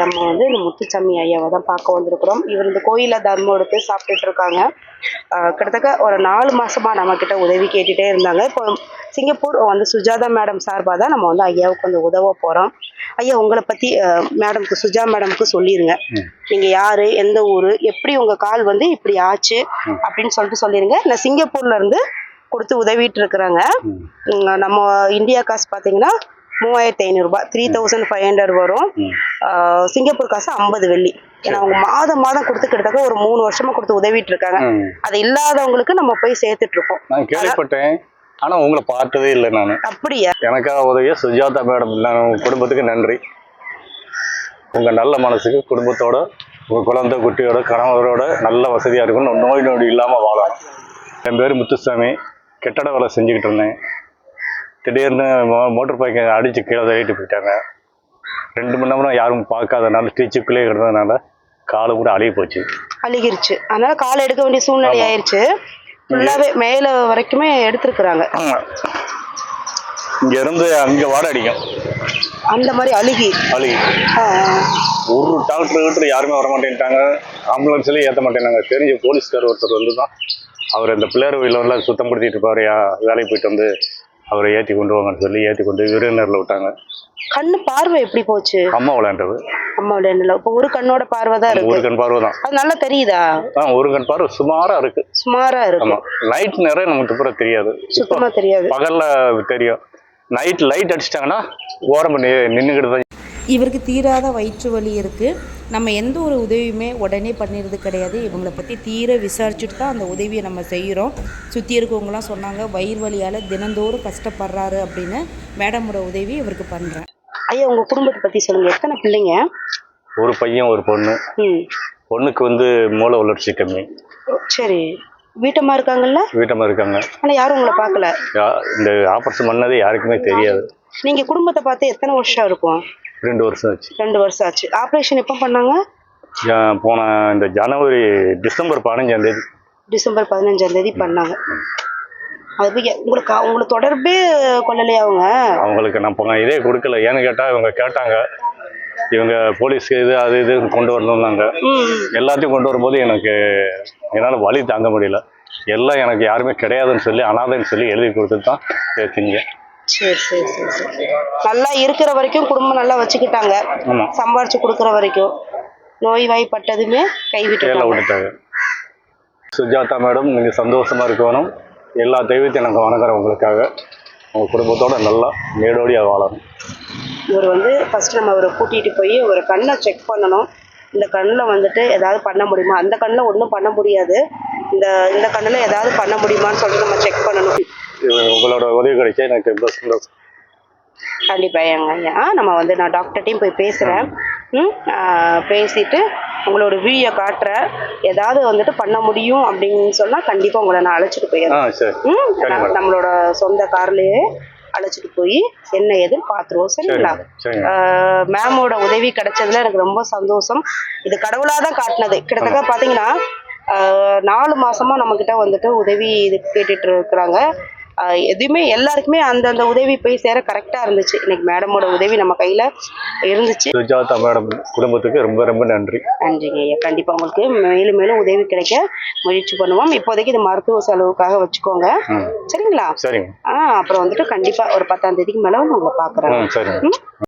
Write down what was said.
நம்ம வந்து இந்த முத்துச்சாமி ஐயாவை தான் பார்க்க வந்திருக்கிறோம். இவர் இந்த கோயிலில் தர்மம் எடுத்து சாப்பிட்டுட்டு இருக்காங்க. கிட்டத்தட்ட ஒரு நாலு மாசமா நம்ம கிட்ட உதவி கேட்டுட்டே இருந்தாங்க. இப்போ சிங்கப்பூர் வந்து சுஜாதா மேடம் சார்பாக தான் நம்ம வந்து ஐயாவுக்கு வந்து உதவ போகிறோம் ஐயா உங்களை பற்றி மேடம்க்கு சுஜா மேடம்க்கு சொல்லிடுங்க நீங்கள் யார் எந்த ஊர் எப்படி உங்கள் கால் வந்து இப்படி ஆச்சு அப்படின்னு சொல்லிட்டு சொல்லிடுங்க நான் சிங்கப்பூர்ல இருந்து கொடுத்து உதவிட்டு இருக்கிறாங்க. நம்ம இந்தியா காசு பார்த்தீங்கன்னா மூவாயிரத்தி ஐநூறுரூபா த்ரீ தௌசண்ட் ஃபைவ் ஹண்ட்ரட் வரும். சிங்கப்பூர் காசு ஐம்பது வெள்ளி. ஏன்னா அவங்க மாதம் மாதம் கொடுத்து கிட்டத்தட்ட ஒரு மூணு வருஷமா கொடுத்து உதவிட்டு இருக்காங்க. அது இல்லாதவங்களுக்கு நம்ம போய் சேர்த்துட்டு இருக்கோம் நான் கேள்விப்பட்டேன். ஆனா உங்களை பார்த்ததே இல்லை நான். அப்படியா? எனக்காக உதவிய சுஜாதா மேடம் குடும்பத்துக்கு நன்றி. உங்க நல்ல மனசுக்கு குடும்பத்தோட உங்க குழந்தை குட்டியோட கணவரோட நல்ல வசதியா இருக்கணும் நோய் நொடி இல்லாம வாழணும். என் பேர் முத்துசாமி. கெட்டட வேலை செஞ்சுக்கிட்டு இருந்தேன். திடீர்னு மோட்டர் பைக்கை அடிச்சு கீழே தள்ளிட்டு போயிட்டாங்க. ரெண்டு மணி நேரம் யாரும் பார்க்காதனால டீச்சுக்குள்ளே கிடந்ததுனால காலு கூட அழுகி போச்சு. அழுகிருச்சு. அதனால கால் எடுக்க வேண்டிய சூழ்நிலை ஆயிருச்சு. ஃபுல்லாவே மேல வரைக்குமே எடுத்திருக்கிறாங்க. இங்க இருந்து அங்க வாட அடிக்கும். அந்த மாதிரி அழுகி. அழுகி. ஒரு டாக்டர் கிட்ட யாருமே வர மாட்டேன்ட்டாங்க. ஆம்புலன்ஸ்லயும் ஏற்ற மாட்டேனாங்க தெரிஞ்ச போலீஸ்கார் ஒருத்தர் வந்து தான் அவர் இந்த பிள்ளையார் கோயிலெல்லாம் சுத்தம் படுத்திட்டு இருப்பாரு வேலைக்கு போயிட்டு வந்து அவரை ஏற்றி கொண்டு வாங்கன்னு சொல்லி ஏற்றி கொண்டு விருந்தினரில் விட்டாங்க. கண்ணு பார்வை எப்படி போச்சு? அம்மா விளையாண்டது. அம்மா விளையாடல. இப்போ ஒரு கண்ணோட பார்வை தான் ஒரு இருக்கு. கண் பார்வை தான் அது நல்லா தெரியுதா? ஆ ஒரு கண் பார்வை சுமாரா இருக்கு. சுமாரா இருக்கு. ஆமா. லைட் நிறைய நமக்கு பூரா தெரியாது. சுத்தமா தெரியாது. பகல்ல தெரியும். நைட் லைட் அடிச்சிட்டாங்கன்னா ஓரம் நின்றுக்கிட்டு தான் இவருக்கு தீராத வயிற்று வலி இருக்குது நம்ம எந்த ஒரு உதவியுமே உடனே பண்ணிடுறது கிடையாது. இவங்களை பற்றி தீர விசாரிச்சுட்டு தான் அந்த உதவியை நம்ம செய்கிறோம் சுற்றி இருக்கவங்களாம் சொன்னாங்க வயிறு வலியால் தினந்தோறும் கஷ்டப்படுறாரு அப்படின்னு மேடமோட உதவி இவருக்கு பண்ணுறேன் ஐயா உங்க குடும்பத்தை பத்தி சொல்லுங்க. எத்தனை பிள்ளைங்க? ஒரு பையன் ஒரு பொண்ணு. பொண்ணுக்கு வந்து மூளை வளர்ச்சி கம்மி. சரி. வீட்டம்மா இருக்காங்கல்ல? வீட்டம்மா இருக்காங்க. ஆனா யாரும் உங்களை பார்க்கல. இந்த ஆபரேஷன் பண்ணது யாருக்குமே தெரியாது. நீங்க குடும்பத்தை பார்த்து எத்தனை வருஷம் இருக்கும்? ரெண்டு வருஷம் ஆச்சு. ரெண்டு வருஷம் ஆச்சு. ஆப்ரேஷன் எப்போ பண்ணாங்க? போன இந்த ஜனவரி டிசம்பர் பதினஞ்சாம் தேதி. டிசம்பர் பதினஞ்சாம் தேதி பண்ணாங்க. அது உங்களுக்கு உங்களுக்கு தொடர்பே கொள்ளலையா அவங்க? அவங்களுக்கு நான் இதே கொடுக்கல. ஏன்னு கேட்டால் இவங்க கேட்டாங்க. இவங்க போலீஸ் இது அது இது கொண்டு வரணும்னாங்க. எல்லாத்தையும் கொண்டு வரும்போது எனக்கு என்னால் வலி தாங்க முடியல. எல்லாம் எனக்கு யாருமே கிடையாதுன்னு சொல்லி அனாதைன்னு சொல்லி எழுதி கொடுத்துட்டு தான் செஞ்சேன் சரி சரி சரி சரி. நல்லா இருக்கிற வரைக்கும் குடும்பம் நல்லா வச்சுக்கிட்டாங்க. ஆமாம் சம்பாரிச்சு கொடுக்குற வரைக்கும். நோய் வாய்ப்பட்டதுமே வேலை கைவிட்டுட்டாங்க விட்டுட்டாங்க. சுஜாதா மேடம் நீங்கள் சந்தோஷமா இருக்கணும். எல்லா தெய்வத்தையும் எனக்கு வணங்குறேன் உங்களுக்காக. உங்கள் குடும்பத்தோட நல்லா மேடோடியாக வாழணும். இவர் வந்து ஃபர்ஸ்ட் நம்ம அவரை கூட்டிட்டு போய் ஒரு கண்ணை செக் பண்ணணும். இந்த கண்ணில் வந்துட்டு ஏதாவது பண்ண முடியுமா? அந்த கண்ணில் ஒன்றும் பண்ண முடியாது. இந்த இந்த கண்ணில் ஏதாவது பண்ண முடியுமான்னு சொல்லிட்டு நம்ம செக் உங்களோட உதவி கிடைச்சா எனக்கு ரொம்ப சந்தோஷம். கண்டிப்பா எங்க ஐயா. நம்ம வந்து நான் டாக்டர்கிட்டையும் போய் பேசுகிறேன் பேசிட்டு உங்களோட வீடியோ காட்டுறேன் ஏதாவது வந்துட்டு பண்ண முடியும் அப்படின்னு சொன்னால் கண்டிப்பாக உங்களை நான் அழைச்சிட்டு போயிடுறேன். நம்மளோட சொந்த கார்லயே அழைச்சிட்டு போய் என்ன ஏதுன்னு பார்த்துருவோம் சரி சரிங்களா? மேமோட உதவி கிடைச்சதுல எனக்கு ரொம்ப சந்தோஷம். இது கடவுளாக தான் காட்டினது. கிட்டத்தட்ட பார்த்தீங்கன்னா நாலு மாசமா நம்ம கிட்ட வந்துட்டு உதவி இது கேட்டுட்டு இருக்கிறாங்க. எதுவுமே எல்லாருக்குமே அந்தந்த உதவி போய் சேர கரெக்டாக இருந்துச்சு. இன்னைக்கு மேடமோட உதவி நம்ம கையில் இருந்துச்சு. சுஜாதா மேடம் குடும்பத்துக்கு ரொம்ப ரொம்ப நன்றி. நன்றிங்க ஐயா. கண்டிப்பாக உங்களுக்கு மேலும் மேலும் உதவி கிடைக்க முயற்சி பண்ணுவோம். இப்போதைக்கு இது மருத்துவ செலவுக்காக வச்சுக்கோங்க. சரிங்களா? சரிங்க. ஆ அப்புறம் வந்துட்டு கண்டிப்பாக ஒரு பத்தாம் தேதிக்கு மேலே உங்களை பார்க்குறேன். சரிங்க.